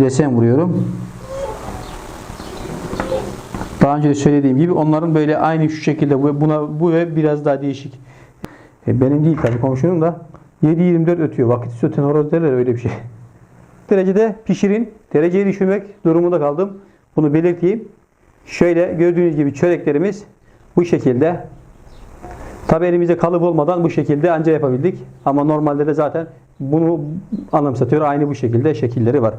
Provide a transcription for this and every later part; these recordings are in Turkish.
desen vuruyorum. Daha önce de söylediğim gibi onların böyle aynı şu şekilde bu buna bu ve biraz daha değişik. E, benim değil tabii komşunun da 7-24 ötüyor. Vakitsiz öten horoz derler öyle bir şey. Derecede pişirin. Dereceyi düşürmek durumunda kaldım. Bunu belirteyim. Şöyle gördüğünüz gibi çöreklerimiz bu şekilde. Tabi elimizde kalıp olmadan bu şekilde anca yapabildik. Ama normalde de zaten bunu anımsatıyor. Aynı bu şekilde şekilleri var.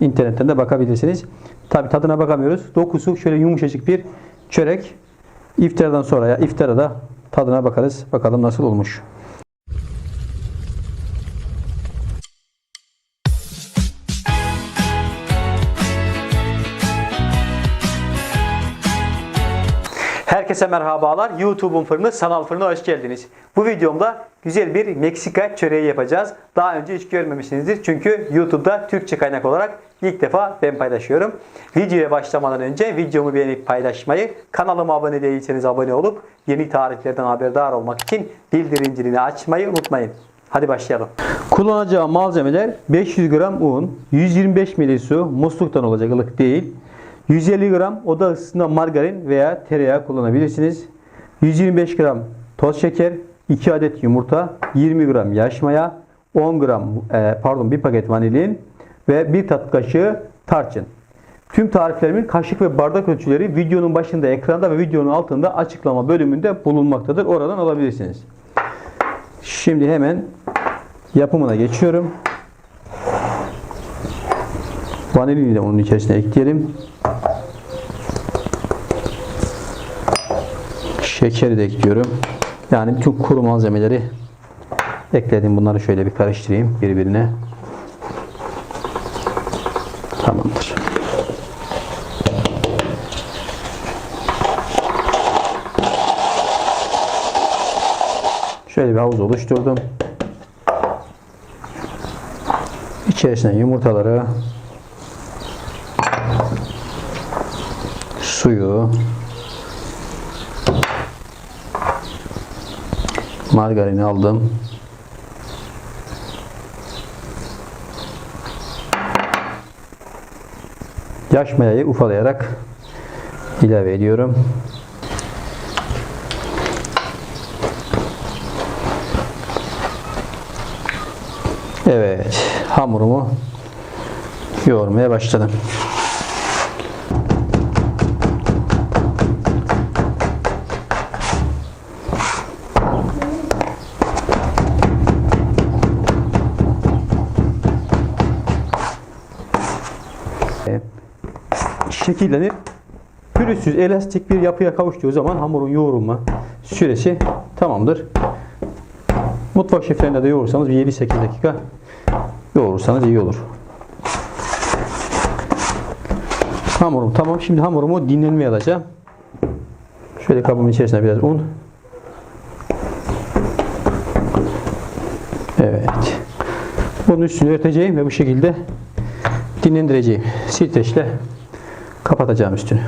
İnternetten de bakabilirsiniz. Tabi tadına bakamıyoruz. Dokusu şöyle yumuşacık bir çörek. İftardan sonra ya iftara da tadına bakarız. Bakalım nasıl olmuş. Herkese merhabalar. YouTube'un fırını Sanal Fırına hoş geldiniz. Bu videomda güzel bir Meksika çöreği yapacağız. Daha önce hiç görmemişsinizdir. Çünkü YouTube'da Türkçe kaynak olarak ilk defa ben paylaşıyorum. Videoya başlamadan önce videomu beğenip paylaşmayı, kanalıma abone değilseniz abone olup yeni tariflerden haberdar olmak için bildirim zilini açmayı unutmayın. Hadi başlayalım. Kullanacağım malzemeler 500 gram un, 125 ml su, musluktan olacak ılık değil. 150 gram oda ısısında margarin veya tereyağı kullanabilirsiniz. 125 gram toz şeker, 2 adet yumurta, 20 gram yaş maya, 10 gram e, pardon bir paket vanilin ve 1 tatlı kaşığı tarçın. Tüm tariflerimin kaşık ve bardak ölçüleri videonun başında ekranda ve videonun altında açıklama bölümünde bulunmaktadır. Oradan alabilirsiniz. Şimdi hemen yapımına geçiyorum. Vanilini de onun içerisine ekleyelim. Şekeri de ekliyorum. Yani bütün kuru malzemeleri ekledim. Bunları şöyle bir karıştırayım birbirine. Tamamdır. Şöyle bir havuz oluşturdum. İçerisine yumurtaları suyu margarini aldım. Yaş mayayı ufalayarak ilave ediyorum. Evet, hamurumu yoğurmaya başladım. Şekillenir. Pürüzsüz, elastik bir yapıya kavuştuğu zaman hamurun yoğurulma süresi tamamdır. Mutfak şeflerinde de yoğurursanız bir 7-8 dakika yoğurursanız iyi olur. Hamurum tamam. Şimdi hamurumu dinlenmeye alacağım. Şöyle kabımın içerisine biraz un. Evet. Bunun üstünü örteceğim ve bu şekilde dinlendireceğim. Streçle kapatacağım üstünü.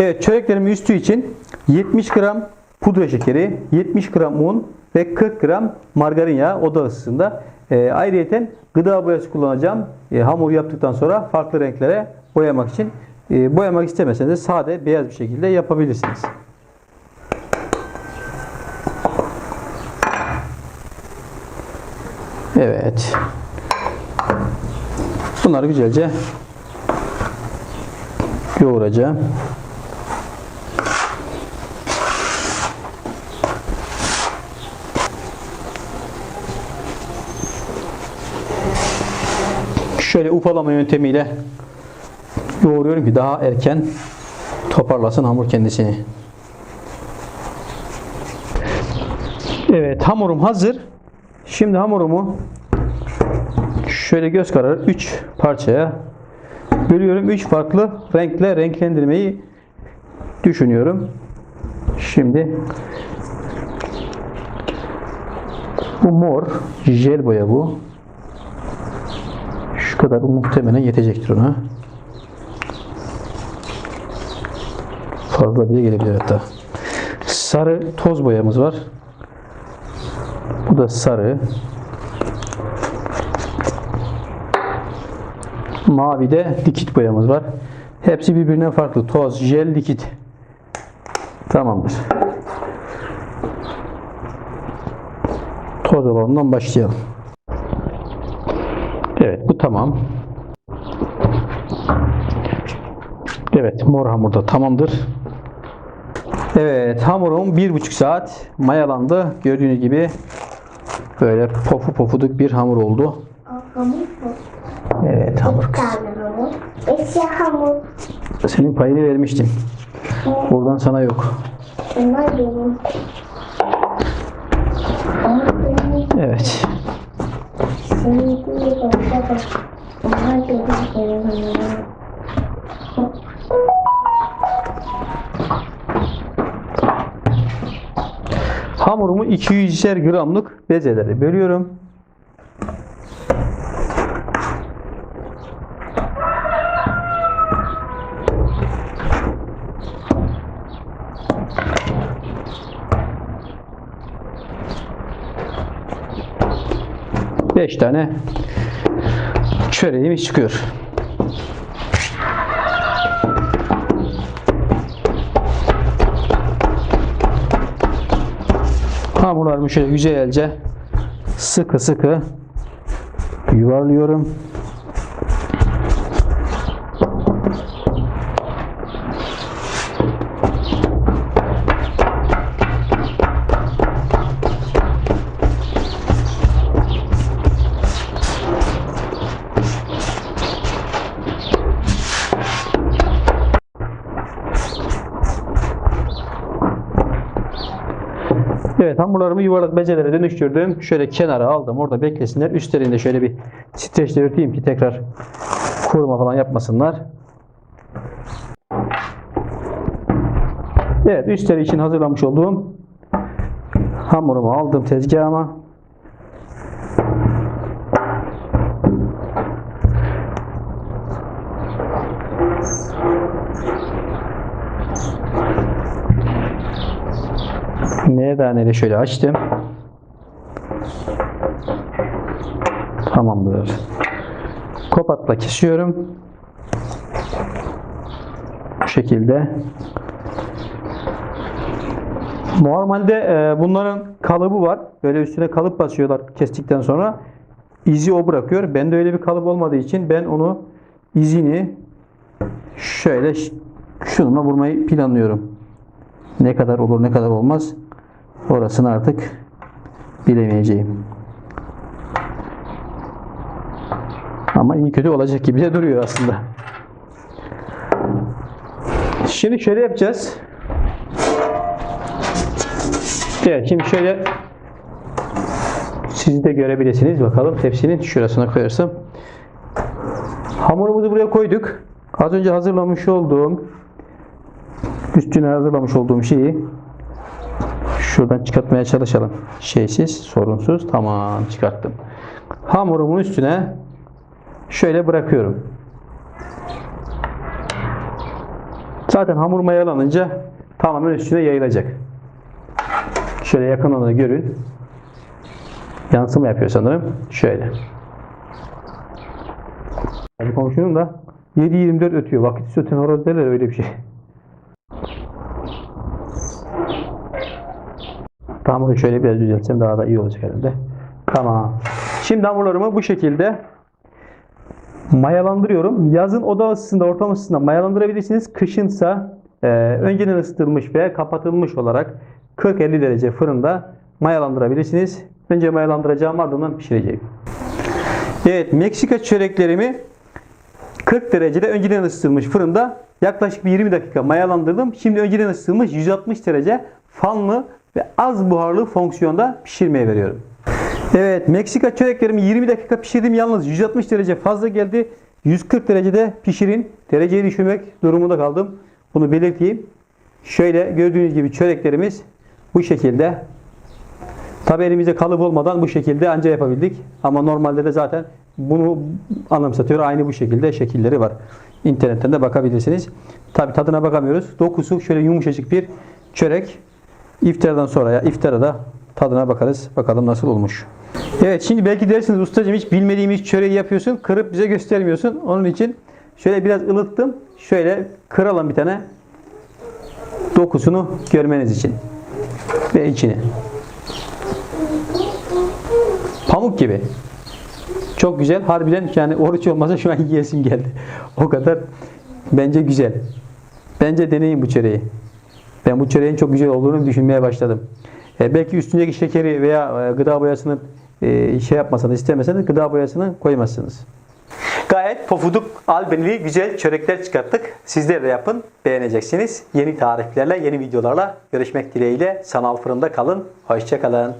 Evet çöreklerimin üstü için 70 gram pudra şekeri, 70 gram un ve 40 gram margarin yağı oda ısısında. E, ayrıyeten gıda boyası kullanacağım. E, hamur yaptıktan sonra farklı renklere boyamak için. E, boyamak istemeseniz de sade beyaz bir şekilde yapabilirsiniz. Evet. Bunları güzelce yoğuracağım. Şöyle ufalama yöntemiyle yoğuruyorum ki daha erken toparlasın hamur kendisini. Evet hamurum hazır. Şimdi hamurumu şöyle göz kararı 3 parçaya bölüyorum. 3 farklı renkle renklendirmeyi düşünüyorum. Şimdi bu mor jel boya bu. Şu kadar muhtemelen yetecektir ona. Fazla bile gelebilir hatta. Sarı toz boyamız var. Bu da sarı. Mavi de likit boyamız var. Hepsi birbirinden farklı. Toz, jel, likit. Tamamdır. Toz olanından başlayalım. Evet bu tamam. Evet mor hamur da tamamdır. Evet hamurum bir buçuk saat mayalandı. Gördüğünüz gibi böyle pofu pofuduk bir hamur oldu. Hamur mu? Evet hamur. Bir hamur. Eşya hamur. Senin payını vermiştim. Buradan sana yok. Bunlar benim. Ama senin, Evet. senin değil baba. Bunlar benim Hamurumu 200'er gramlık bezelere bölüyorum. Beş tane çöreğimiz çıkıyor. Hamurlarımı şöyle güzelce sıkı sıkı yuvarlıyorum. Evet hamurlarımı yuvarlak bezelere dönüştürdüm. Şöyle kenara aldım. Orada beklesinler. Üstlerinde şöyle bir streçle örteyim ki tekrar kuruma falan yapmasınlar. Evet üstleri için hazırlamış olduğum hamurumu aldım tezgahıma. Merdaneyle şöyle açtım. Tamamdır. Kopatla kesiyorum. Bu şekilde. Normalde e, bunların kalıbı var. Böyle üstüne kalıp basıyorlar kestikten sonra. İzi o bırakıyor. Bende öyle bir kalıp olmadığı için ben onu izini şöyle şununla vurmayı planlıyorum. Ne kadar olur ne kadar olmaz orasını artık bilemeyeceğim. Ama iyi kötü olacak gibi de duruyor aslında. Şimdi şöyle yapacağız. Evet şimdi şöyle siz de görebilirsiniz. Bakalım tepsinin şurasına koyarsam. Hamurumuzu buraya koyduk. Az önce hazırlamış olduğum üstüne hazırlamış olduğum şeyi şuradan çıkartmaya çalışalım. Şeysiz, sorunsuz. Tamam çıkarttım. Hamurumun üstüne şöyle bırakıyorum. Zaten hamur mayalanınca tamamen üstüne yayılacak. Şöyle yakından da görün. Yansıma yapıyor sanırım. Şöyle. Komşunun da 7-24 ötüyor. Vakit öten horoz derler öyle bir şey. Hamuru şöyle biraz düzeltsem daha da iyi olacak herhalde. Tamam. Şimdi hamurlarımı bu şekilde mayalandırıyorum. Yazın oda ısısında, ortam ısısında mayalandırabilirsiniz. Kışınsa e, önceden ısıtılmış veya kapatılmış olarak 40-50 derece fırında mayalandırabilirsiniz. Önce mayalandıracağım ardından pişireceğim. Evet Meksika çöreklerimi 40 derecede önceden ısıtılmış fırında yaklaşık bir 20 dakika mayalandırdım. Şimdi önceden ısıtılmış 160 derece fanlı ve az buharlı fonksiyonda pişirmeye veriyorum. Evet Meksika çöreklerimi 20 dakika pişirdim. Yalnız 160 derece fazla geldi. 140 derecede pişirin. Dereceyi düşürmek durumunda kaldım. Bunu belirteyim. Şöyle gördüğünüz gibi çöreklerimiz bu şekilde. Tabi elimizde kalıp olmadan bu şekilde anca yapabildik. Ama normalde de zaten bunu anımsatıyor. Aynı bu şekilde şekilleri var. İnternetten de bakabilirsiniz. Tabi tadına bakamıyoruz. Dokusu şöyle yumuşacık bir çörek. İftardan sonra ya iftara da tadına bakarız. Bakalım nasıl olmuş. Evet şimdi belki dersiniz ustacığım hiç bilmediğimiz çöreği yapıyorsun. Kırıp bize göstermiyorsun. Onun için şöyle biraz ılıttım. Şöyle kıralım bir tane. Dokusunu görmeniz için. Ve içini. Pamuk gibi. Çok güzel. Harbiden yani oruç olmasa şu an yiyesim geldi. O kadar bence güzel. Bence deneyin bu çöreği. Ben bu çöreğin çok güzel olduğunu düşünmeye başladım. E, belki üstündeki şekeri veya e, gıda boyasını e, şey yapmasanız, istemeseniz gıda boyasını koymazsınız. Gayet pofuduk albenili güzel çörekler çıkarttık. Sizler de yapın, beğeneceksiniz. Yeni tariflerle, yeni videolarla görüşmek dileğiyle. Sanal fırında kalın. Hoşçakalın.